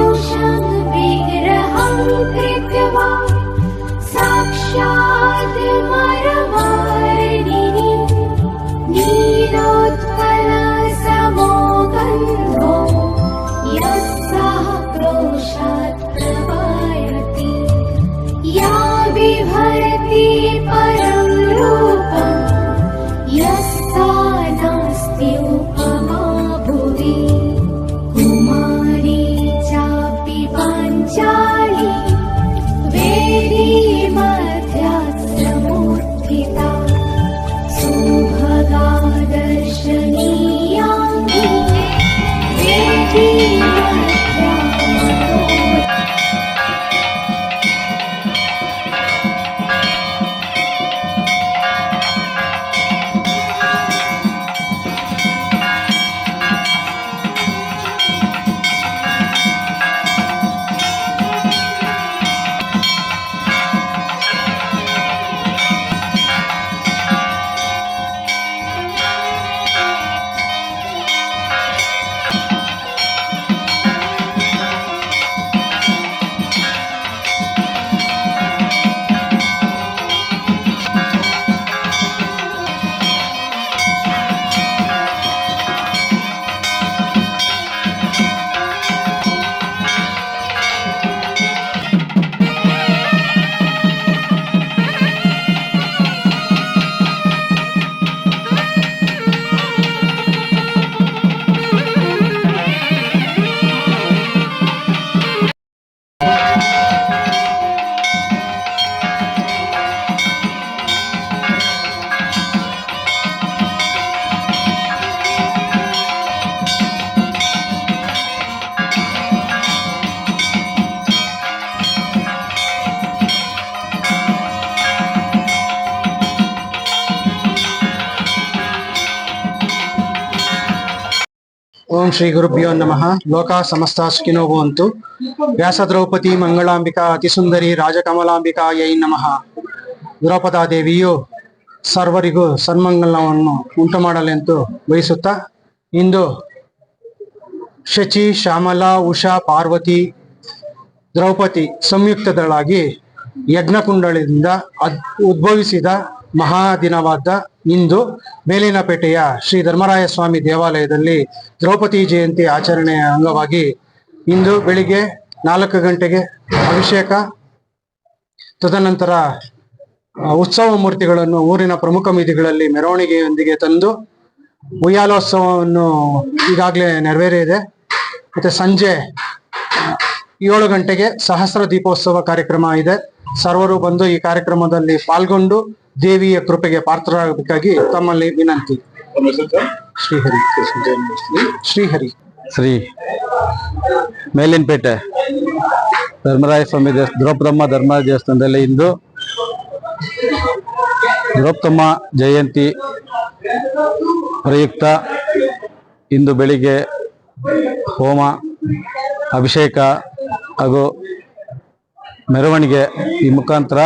नुष्या विरह दृत्यवान् साक्षात्वान् ಓಂ ಶ್ರೀ ಗುರುಭ್ಯೋ ನಮಃ. ಲೋಕ ಸಮಸ್ತ ಸುಖಿನೋ ಭವಂತು ವ್ಯಾಸ ದ್ರೌಪದಿ ಮಂಗಳಾಂಬಿಕಾ ಅತಿಸುಂದರಿ ರಾಜಕಮಲಾಂಬಿಕಾ ಯೈ ನಮಃ. ದ್ರೌಪದಾ ದೇವಿಯು ಸರ್ವರಿಗೂ ಸನ್ಮಂಗಲವನ್ನು ಉಂಟು ಮಾಡಲೆಂದು ಬಯಸುತ್ತಾ, ಇಂದು ಶಚಿ, ಶ್ಯಾಮಲಾ, ಉಷಾ, ಪಾರ್ವತಿ, ದ್ರೌಪದಿ ಸಂಯುಕ್ತದಳಾಗಿ ಯಜ್ಞಕುಂಡಳಿಂದ ಉದ್ಭವಿಸಿದ ಮಹಾದಿನವಾದ ಇಂದು ಮೇಲಿನಪೇಟೆಯ ಶ್ರೀ ಧರ್ಮರಾಯ ಸ್ವಾಮಿ ದೇವಾಲಯದಲ್ಲಿ ದ್ರೌಪದಿ ಜಯಂತಿ ಆಚರಣೆಯ ಅಂಗವಾಗಿ ಇಂದು ಬೆಳಿಗ್ಗೆ ನಾಲ್ಕು ಗಂಟೆಗೆ ಅಭಿಷೇಕ, ತದನಂತರ ಉತ್ಸವ ಮೂರ್ತಿಗಳನ್ನು ಊರಿನ ಪ್ರಮುಖ ಬೀದಿಗಳಲ್ಲಿ ಮೆರವಣಿಗೆಯೊಂದಿಗೆ ತಂದು ಉಯ್ಯಾಲೋತ್ಸವವನ್ನು ಈಗಾಗಲೇ ನೆರವೇರಿದೆ. ಮತ್ತೆ ಸಂಜೆ ಏಳು ಗಂಟೆಗೆ ಸಹಸ್ರ ದೀಪೋತ್ಸವ ಕಾರ್ಯಕ್ರಮ ಇದೆ. ಸರ್ವರು ಬಂದು ಈ ಕಾರ್ಯಕ್ರಮದಲ್ಲಿ ಪಾಲ್ಗೊಂಡು ದೇವಿಯ ಕೃಪೆಗೆ ಪಾತ್ರರಾಗಬೇಕಾಗಿ ತಮ್ಮಲ್ಲಿ ವಿನಂತಿ. ಶ್ರೀಹರಿ. ಶ್ರೀಹರಿ. ಶ್ರೀ ಮೇಲಿನಪೇಟೆ ಧರ್ಮರಾಯ ಸ್ವಾಮಿ ದೇವಸ್ಥಾನ ದ್ರೌಪದಮ್ಮ ಧರ್ಮರಾಯ ದೇವಸ್ಥಾನದಲ್ಲಿ ಇಂದು ದ್ರೌಪದಮ್ಮ ಜಯಂತಿ ಪ್ರಯುಕ್ತ ಇಂದು ಬೆಳಿಗ್ಗೆ ಹೋಮ, ಅಭಿಷೇಕ ಹಾಗೂ ಮೆರವಣಿಗೆ ಈ ಮುಖಾಂತರ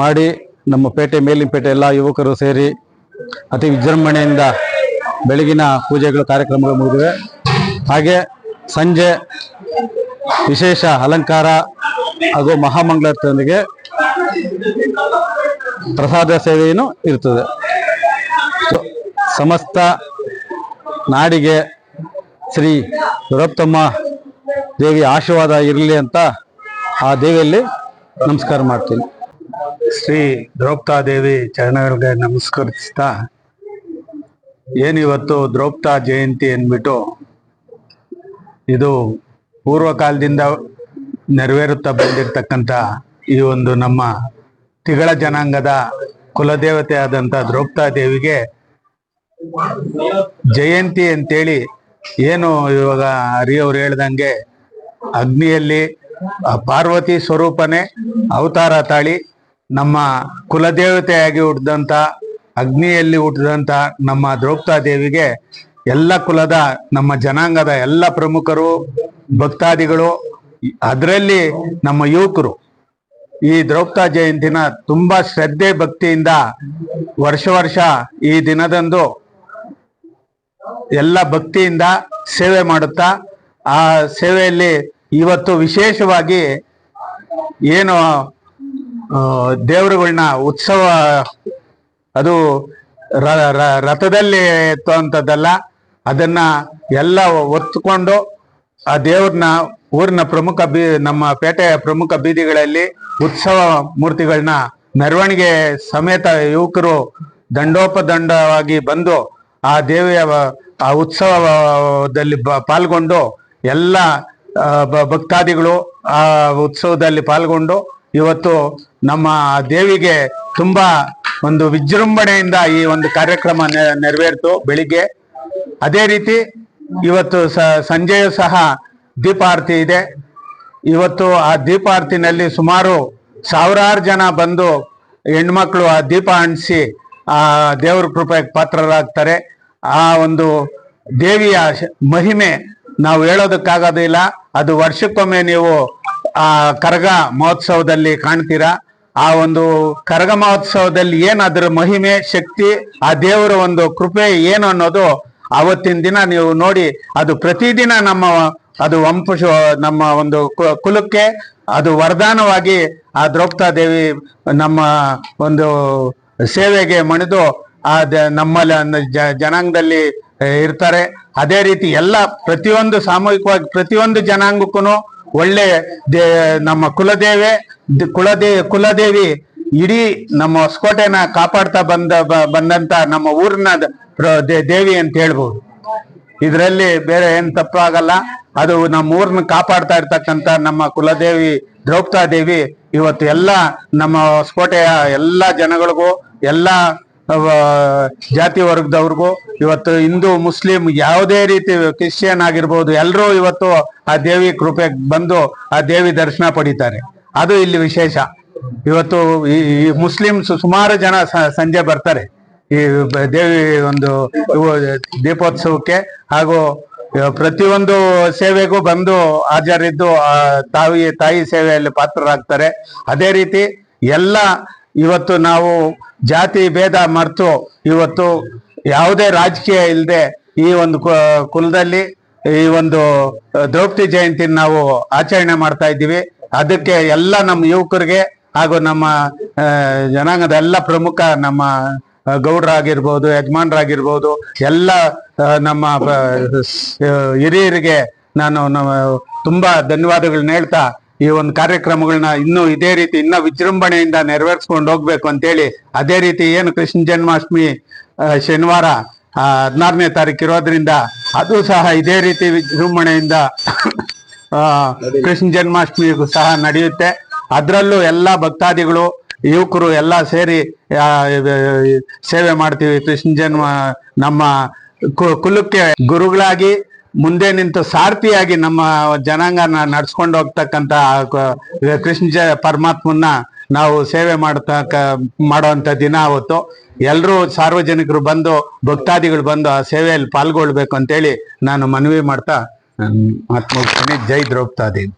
ಮಾಡಿ ನಮ್ಮ ಪೇಟೆ, ಮೇಲಿನ ಪೇಟೆ ಎಲ್ಲ ಯುವಕರು ಸೇರಿ ಅತಿ ವಿಜೃಂಭಣೆಯಿಂದ ಬೆಳಗಿನ ಪೂಜೆಗಳು ಕಾರ್ಯಕ್ರಮಗಳು ಮುಗಿದಿವೆ. ಹಾಗೆ ಸಂಜೆ ವಿಶೇಷ ಅಲಂಕಾರ ಹಾಗೂ ಮಹಾಮಂಗಳಾರತಿಯೊಂದಿಗೆ ಪ್ರಸಾದ ಸೇವೆಯನ್ನು ಇರ್ತದೆ. ಸಮಸ್ತ ನಾಡಿಗೆ ಶ್ರೀ ದುರಪ್ತಮ್ಮ ದೇವಿ ಆಶೀರ್ವಾದ ಇರಲಿ ಅಂತ ಆ ದೇವಿಯಲ್ಲಿ ನಮಸ್ಕಾರ ಮಾಡ್ತೀನಿ. ಶ್ರೀ ದ್ರೌಪದಾದೇವಿ ಚರಣಗಳಿಗೆ ನಮಸ್ಕರಿಸ್ತಾ ಏನಿವತ್ತು ದ್ರೌಪದ ಜಯಂತಿ ಅಂದ್ಬಿಟ್ಟು ಇದು ಪೂರ್ವಕಾಲದಿಂದ ನೆರವೇರುತ್ತಾ ಬಂದಿರತಕ್ಕಂಥ ಈ ಒಂದು ನಮ್ಮ ತಿಗಳ ಜನಾಂಗದ ಕುಲದೇವತೆ ಆದಂಥ ದ್ರೌಪದಾ ದೇವಿಗೆ ಜಯಂತಿ ಅಂತೇಳಿ ಏನು ಇವಾಗ ಹರಿಯವ್ರು ಹೇಳ್ದಂಗೆ ಅಗ್ನಿಯಲ್ಲಿ ಪಾರ್ವತಿ ಸ್ವರೂಪನೇ ಅವತಾರ ತಾಳಿ ನಮ್ಮ ಕುಲದೇವತೆಯಾಗಿ ಹುಟ್ಟಿದಂತ, ಅಗ್ನಿಯಲ್ಲಿ ಹುಟ್ಟಿದಂತ ನಮ್ಮ ದ್ರೌಪದಾ ದೇವಿಗೆ ಎಲ್ಲ ಕುಲದ, ನಮ್ಮ ಜನಾಂಗದ ಎಲ್ಲ ಪ್ರಮುಖರು, ಭಕ್ತಾದಿಗಳು, ಅದರಲ್ಲಿ ನಮ್ಮ ಯುವಕರು. ಈ ದ್ರೌಪದಾ ಜಯಂತಿನ ತುಂಬಾ ಶ್ರದ್ಧೆ ಭಕ್ತಿಯಿಂದ ವರ್ಷ ವರ್ಷ ಈ ದಿನದಂದು ಎಲ್ಲ ಭಕ್ತಿಯಿಂದ ಸೇವೆ ಮಾಡುತ್ತಾ, ಆ ಸೇವೆಯಲ್ಲಿ ಇವತ್ತು ವಿಶೇಷವಾಗಿ ಏನು ದೇವರುಗಳನ್ನ ಉತ್ಸವ, ಅದು ರಥದಲ್ಲಿ ಎತ್ತುವಂಥದ್ದಲ್ಲ, ಅದನ್ನ ಎಲ್ಲ ಒತ್ತುಕೊಂಡು ಆ ದೇವ್ರನ್ನ, ಊರಿನ ಪ್ರಮುಖ ಬೀ, ನಮ್ಮ ಪೇಟೆಯ ಪ್ರಮುಖ ಬೀದಿಗಳಲ್ಲಿ ಉತ್ಸವ ಮೂರ್ತಿಗಳನ್ನ ಮೆರವಣಿಗೆ ಸಮೇತ ಯುವಕರು ದಂಡೋಪದಂಡವಾಗಿ ಬಂದು ಆ ದೇವಿಯ ಆ ಉತ್ಸವದಲ್ಲಿ ಪಾಲ್ಗೊಂಡು ಎಲ್ಲ ಭಕ್ತಾದಿಗಳು ಆ ಉತ್ಸವದಲ್ಲಿ ಪಾಲ್ಗೊಂಡು ಇವತ್ತು ನಮ್ಮ ದೇವಿಗೆ ತುಂಬಾ ಒಂದು ವಿಜೃಂಭಣೆಯಿಂದ ಈ ಒಂದು ಕಾರ್ಯಕ್ರಮ ನೆರವೇರಿತು ಬೆಳಿಗ್ಗೆ. ಅದೇ ರೀತಿ ಇವತ್ತು ಸ, ಸಂಜೆಯೂ ಸಹ ದೀಪಾರತಿ ಇದೆ. ಇವತ್ತು ಆ ದೀಪಾರತಿನಲ್ಲಿ ಸುಮಾರು ಸಾವಿರಾರು ಜನ ಬಂದು ಹೆಣ್ಮಕ್ಳು ಆ ದೀಪ ಅಂಟಿಸಿ ಆ ದೇವ್ರ ಕೃಪೆಗೆ ಪಾತ್ರರಾಗ್ತಾರೆ. ಆ ಒಂದು ದೇವಿಯ ಮಹಿಮೆ ನಾವು ಹೇಳೋದಕ್ಕಾಗೋದಿಲ್ಲ. ಅದು ವರ್ಷಕ್ಕೊಮ್ಮೆ ನೀವು ಆ ಕರಗ ಮಹೋತ್ಸವದಲ್ಲಿ ಕಾಣ್ತೀರಾ? ಆ ಒಂದು ಕರಗ ಮಹೋತ್ಸವದಲ್ಲಿ ಏನ್ ಅದ್ರ ಮಹಿಮೆ, ಶಕ್ತಿ, ಆ ದೇವರ ಒಂದು ಕೃಪೆ ಏನು ಅನ್ನೋದು ಅವತ್ತಿನ ದಿನ ನೀವು ನೋಡಿ, ಅದು ಪ್ರತಿದಿನ ನಮ್ಮ ಅದು ವಂಶ, ನಮ್ಮ ಒಂದು ಕುಲಕ್ಕೆ ಅದು ವರದಾನವಾಗಿ ಆ ದ್ರೌಪದಾ ದೇವಿ ನಮ್ಮ ಒಂದು ಸೇವೆಗೆ ಮಣಿದು ಆ ಜ- ಜನಾಂಗದಲ್ಲಿ ಇರ್ತಾರೆ. ಅದೇ ರೀತಿ ಎಲ್ಲ ಪ್ರತಿಯೊಂದು ಸಾಮೂಹಿಕವಾಗಿ ಪ್ರತಿಯೊಂದು ಜನಾಂಗಕ್ಕೂ ಒಳ್ಳೆ ನಮ್ಮ ಕುಲದೇವೆ ಕುಲದೇ, ಕುಲದೇವಿ ಇಡೀ ನಮ್ಮ ಹೊಸಕೋಟೆನ ಕಾಪಾಡ್ತಾ ಬಂದ ಬಂದಂತ ನಮ್ಮ ಊರಿನ ದೇವಿ ಅಂತ ಹೇಳ್ಬೋದು. ಇದರಲ್ಲಿ ಬೇರೆ ಏನ್ ತಪ್ಪಾಗಲ್ಲ. ಅದು ನಮ್ಮ ಊರನ್ನ ಕಾಪಾಡ್ತಾ ಇರ್ತಕ್ಕಂತ ನಮ್ಮ ಕುಲದೇವಿ, ದ್ರೌಪದಾ ದೇವಿ ಇವತ್ತು ಎಲ್ಲ ನಮ್ಮ ಹೊಸಕೋಟೆಯ ಎಲ್ಲ ಜನಗಳಿಗೂ, ಎಲ್ಲ ಜಾತಿ ವರ್ಗದವ್ರಿಗೂ ಇವತ್ತು ಹಿಂದೂ, ಮುಸ್ಲಿಂ ಯಾವುದೇ ರೀತಿ ಕ್ರಿಶ್ಚಿಯನ್ ಆಗಿರ್ಬೋದು ಎಲ್ಲರೂ ಇವತ್ತು ಆ ದೇವಿ ಕೃಪೆಗೆ ಬಂದು ಆ ದೇವಿ ದರ್ಶನ ಪಡಿತಾರೆ. ಅದು ಇಲ್ಲಿ ವಿಶೇಷ. ಇವತ್ತು ಈ ಮುಸ್ಲಿಂ ಸುಮಾರು ಜನ ಸಂಜೆ ಬರ್ತಾರೆ. ಈ ದೇವಿ ಒಂದು ದೀಪೋತ್ಸವಕ್ಕೆ ಹಾಗೂ ಪ್ರತಿಯೊಂದು ಸೇವೆಗೂ ಬಂದು ಹಾಜರಿದ್ದು ತಾಯಿ ತಾಯಿ ಸೇವೆಯಲ್ಲಿ ಪಾತ್ರರಾಗ್ತಾರೆ. ಅದೇ ರೀತಿ ಎಲ್ಲ ಇವತ್ತು ನಾವು ಜಾತಿ ಭೇದ ಮರೆತು ಇವತ್ತು ಯಾವುದೇ ರಾಜಕೀಯ ಇಲ್ಲದೆ ಈ ಒಂದು ಕುಲದಲ್ಲಿ ಈ ಒಂದು ದ್ರೌಪದಿ ಜಯಂತಿ ನಾವು ಆಚರಣೆ ಮಾಡ್ತಾ ಇದ್ದೀವಿ. ಅದಕ್ಕೆ ಎಲ್ಲ ನಮ್ಮ ಯುವಕರಿಗೆ ಹಾಗೂ ನಮ್ಮ ಜನಾಂಗದ ಎಲ್ಲ ಪ್ರಮುಖ ನಮ್ಮ ಗೌಡ್ರಾಗಿರ್ಬೋದು, ಯಜಮಾನ್ರಾಗಿರ್ಬೋದು, ಎಲ್ಲ ನಮ್ಮ ಹಿರಿಯರಿಗೆ ನಾನು ತುಂಬಾ ಧನ್ಯವಾದಗಳನ್ನ ಹೇಳ್ತಾ ಈ ಒಂದು ಕಾರ್ಯಕ್ರಮಗಳನ್ನ ಇನ್ನೂ ಇದೇ ರೀತಿ ಇನ್ನ ವಿಜೃಂಭಣೆಯಿಂದ ನೆರವೇರಿಸ್ಕೊಂಡು ಹೋಗ್ಬೇಕು ಅಂತೇಳಿ ಅದೇ ರೀತಿ ಏನು ಕೃಷ್ಣ ಜನ್ಮಾಷ್ಟಮಿ ಶನಿವಾರ ಹದಿನಾರನೇ ತಾರೀಕು ಇರೋದ್ರಿಂದ ಅದು ಸಹ ಇದೇ ರೀತಿ ವಿಜೃಂಭಣೆಯಿಂದ ಕೃಷ್ಣ ಜನ್ಮಾಷ್ಟಮಿಗೂ ಸಹ ನಡೆಯುತ್ತೆ. ಅದರಲ್ಲೂ ಎಲ್ಲ ಭಕ್ತಾದಿಗಳು, ಯುವಕರು ಎಲ್ಲ ಸೇರಿ ಸೇವೆ ಮಾಡ್ತೀವಿ ಕೃಷ್ಣ ಜನ್ಮ ನಮ್ಮ ಕುಲಕ್ಕೆ ಗುರುಗಳಾಗಿ ಮುಂದೆ ನಿಂತು ಸಾರಥಿಯಾಗಿ ನಮ್ಮ ಜನಾಂಗನ ನಡ್ಸ್ಕೊಂಡು ಹೋಗ್ತಕ್ಕಂತ ಕೃಷ್ಣ ಜ, ಪರಮಾತ್ಮನ್ನ ನಾವು ಸೇವೆ ಮಾಡ್ತಕ್ಕ, ಮಾಡುವಂತ ದಿನ ಅವತ್ತು ಎಲ್ಲರೂ ಸಾರ್ವಜನಿಕರು ಬಂದು, ಭಕ್ತಾದಿಗಳು ಬಂದು ಆ ಸೇವೆಯಲ್ಲಿ ಪಾಲ್ಗೊಳ್ಬೇಕು ಅಂತೇಳಿ ನಾನು ಮನವಿ ಮಾಡ್ತಾ ಮುಗಿಸ್ತೀನಿ ಜೈ ದ್ರೌಪದಾದೇವಿ